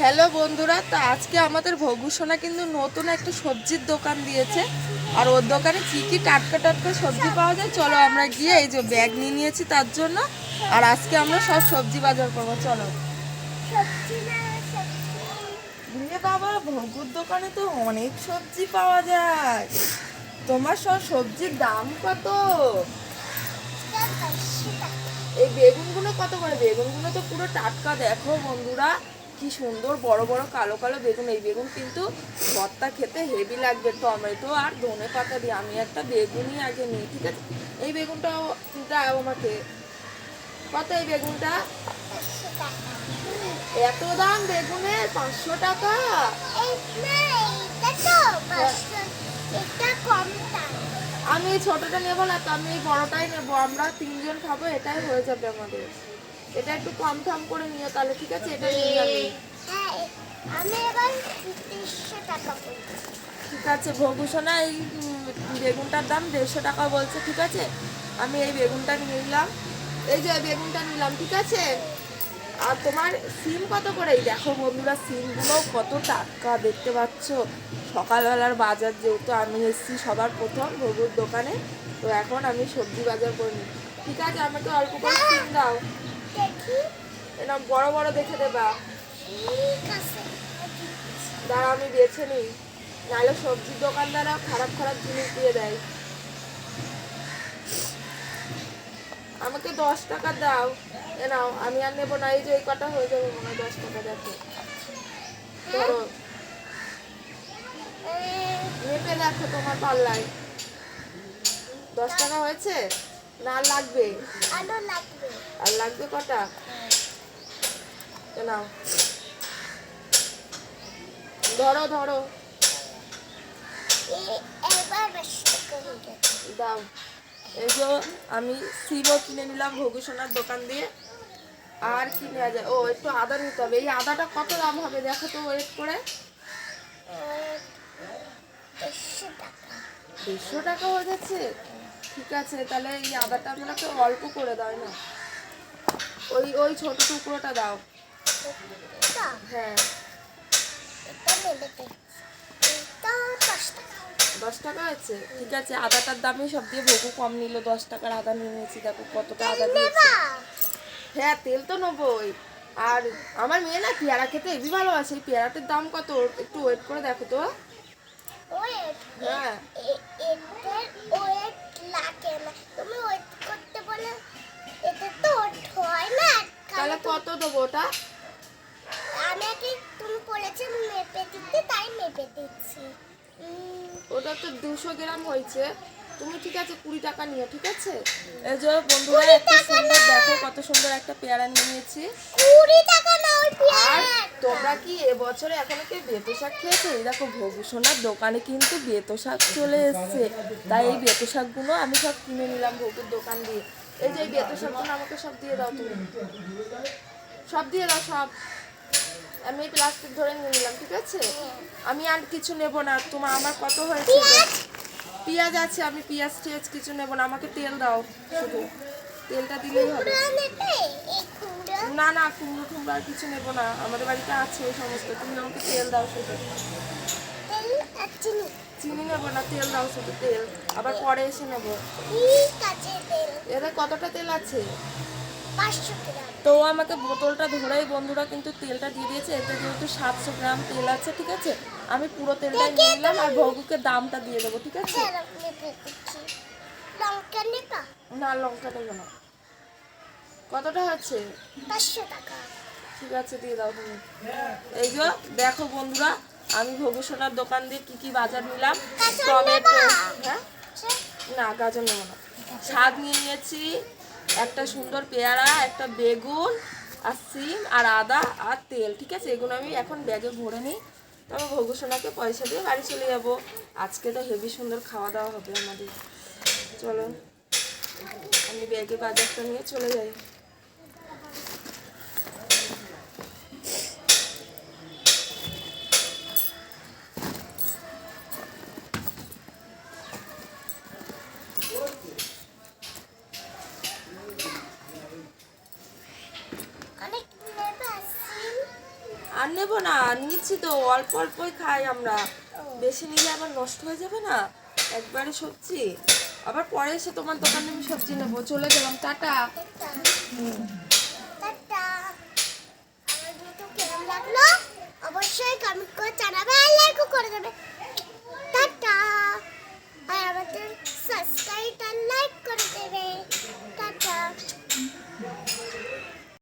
Hello বন্ধুরা, তো আজকে আমাদের ভগুসোনা কিন্তু নতুন একটা সবজির দোকান দিয়েছে। আর ওর দোকানে কী কী টাটকা টাটকা সবজি পাওয়া যায়, চলো আমরা গিয়ে এই যে ব্যাগ নিয়ে নিয়েছি তার জন্য। আর আজকে আমরা সব সবজি বাজার করব, চলো। রে বাবা, ভগুর দোকানে তো অনেক সবজি পাওয়া যায়। তোমার সব সবজির দাম কত? এই বেগুনগুলো কত করে? বেগুনগুলো তো পুরো টাটকা, দেখো বন্ধুরা। কি সুন্দর, বড় বড় কালো কালো বেগুন। এই বেগুন কিন্তু ভর্তা খেতে হেভি লাগবে, টমেটো আর ধনে পাতা দিয়ে। আমি একটা বেগুনই আগে নিই, ঠিক আছে? এই বেগুনটাও দাও আমাকে। কত এই বেগুনটা? এত দাম বেগুনের পাঁচশো টাকা? আমি ছোটটা নেব না তো আমি বড়টাই নেব। আমরা তিনজন খাব, এটাই হয়ে যাবে আমাদের। এটা একটু কম থাম করে নিও তাহলে ঠিক আছে? এটা নিয়ে যাবে। আমি এবার টাকা ঠিক আছে ভগুসোনা এই বেগুনটার দাম দেড়শো টাকা বলছে ঠিক আছে? আমি এই বেগুনটা নিয়ে নিলাম। এই যে বেগুনটা নিলাম ঠিক আছে? আর তোমার সিম কত করে? এই দেখো বন্ধুরা সিমগুলো কত টাটকা দেখতে পাচ্ছ? সকালবেলার বাজার যেহেতু আমি এসেছি সবার প্রথম ভগুর দোকানে তো এখন আমি সবজি বাজার করে ঠিক আছে আমাকে অল্প করে সিম দাও। এরকম বড় বড় দেখে দেবা। দাঁড়া আমি বেছে নিই। নাহলে সবজির দোকানদাররা খারাপ খারাপ জিনিস দিয়ে দেয়। আমাকে দশ টাকা দাও। এ নাও, আমি আর নেব না, এই যে এই কটা হয়ে যাবে মনে হয় দশ টাকা দেখো। ধরো। মেপে দেখো তোমার পাল্লায়। দশ টাকা হয়েছে? না লাগবে? আরও লাগবে। আর লাগবে কটা? নাও ধরো ধরো। দাও। এই যে আমি সিমও কিনে নিলাম ভগুসোনার দোকান দিয়ে। আর কি নেওয়া যায়? ও একটু আদা নিতে হবে। এই আদাটা কত দাম হবে? দেখো তো ওয়েট করে দেড়শো টাকা হয়ে যাচ্ছে? ঠিক আছে তাহলে এই আদাটা আমাকে অল্প করে দাও না ওই ওই ছোট টুকরোটা দাও। হ্যাঁ। দশ টাকা আছে? ঠিক আছে আদাটার দামই সব দিয়ে ভগু কম নিল দশ টাকার আদা নিয়ে নিয়েছি দেখো কতটা আদা দিয়েছে। নেবা? হ্যাঁ তেল তো নেবোই। আর আমার মেয়ে না পেয়ারা খেতে হেবি ভালোবাসে এই পেয়ারাটার দাম কত? একটু ওয়েট করে দেখো তো। হ্যাঁ। তাহলে ওটা। আমি আগে তুমি বলেছ মেপে দিতে তাই মেপে দিচ্ছি। ওটা তো দুশো গ্রাম হয়েছে। তুমি ঠিক আছে কুড়ি টাকা নিও ঠিক আছে? এই যে বন্ধুরা একটা সুন্দর দেখো কত সুন্দর একটা পেয়ারা নিয়ে নিয়েছি। কুড়ি টাকা না ওই আর পেয়ারা তোমরা কি এবছরে এখনও কি বেতো শাক খেয়েছো? এই দেখো ভগুসোনার দোকানে কিন্তু বেতো শাক চলে এসছে। তাই এই বেতো শাকগুলো আমি সব কিনে নিলাম ভগুর দোকান দিয়ে। এই যে এই বেতো শাকগুলো আমাকে সব দিয়ে দাও তুমি। সব দিয়ে দাও সব। আমি এই প্লাস্টিক ধরে নিয়ে নিলাম ঠিক আছে? আমি আর কিছু নেব না। তোমার আমার কত হয়েছে? পেঁয়াজ! আছে আমি পেঁয়াজ টিয়াজ কিছু নেব না। আমাকে তেল দাও শুধু। তেলটা দিলেই হবে। না না কুমড়ো টুমড়ো আর কিছু নেব না। আমাদের বাড়িতে আছে ওই সমস্ত। তুমি আমাকে তেল দাও শুধু। চিনি। চিনি নেব না তেল দাও শুধু তেল। আবার পরে এসে নেব। এদের কতটা তেল আছে? তো আমাকে বোতলটা ধরেই বন্ধুরা কিন্তু তেলটা দিয়ে দিয়েছে এতে যেহেতু সাতশো গ্রাম তেল আছে ঠিক আছে? আমি পুরো তেলটাই নিয়ে নিলাম আর ভগুকে দামটা দিয়ে দেবো ঠিক আছে? না লঙ্কা দেবো না। কতটা হচ্ছে? টাকা। ঠিক আছে দিয়ে দাও তুমি। এই যে দেখো বন্ধুরা আমি ভবিষ্যতার দোকান দিয়ে কি কি বাজার নিলাম। টমেটো হ্যাঁ? না গাজর নেব না। শাক নিয়ে নিয়েছি একটা সুন্দর পেয়ারা, একটা বেগুন, আর সিম, আর আদা, আর তেল, ঠিক আছে? এগুলো আমি এখন ব্যাগে ভরে নিই। তবে ভোগসোনাকে পয়সা দিয়ে বাড়ি চলে যাব। আজকে তো হেভি সুন্দর খাওয়া দাওয়া হবে আমাদের। চলো, আমি ব্যাগে বাজারটা নিয়ে চলে যাই। আর নেব না নিচ্ছি তো, অল্প অল্পই খাই আমরা। বেশি নিলে আবার নষ্ট হয়ে যাবে না? একবারে সবজি। আবার পরে এসে তোমার দোকানে আমি সবজি নেব। চলে গেলাম, টাটা। অবশ্যই কমেন্ট করে জানাবে লাইকও করে দেবে।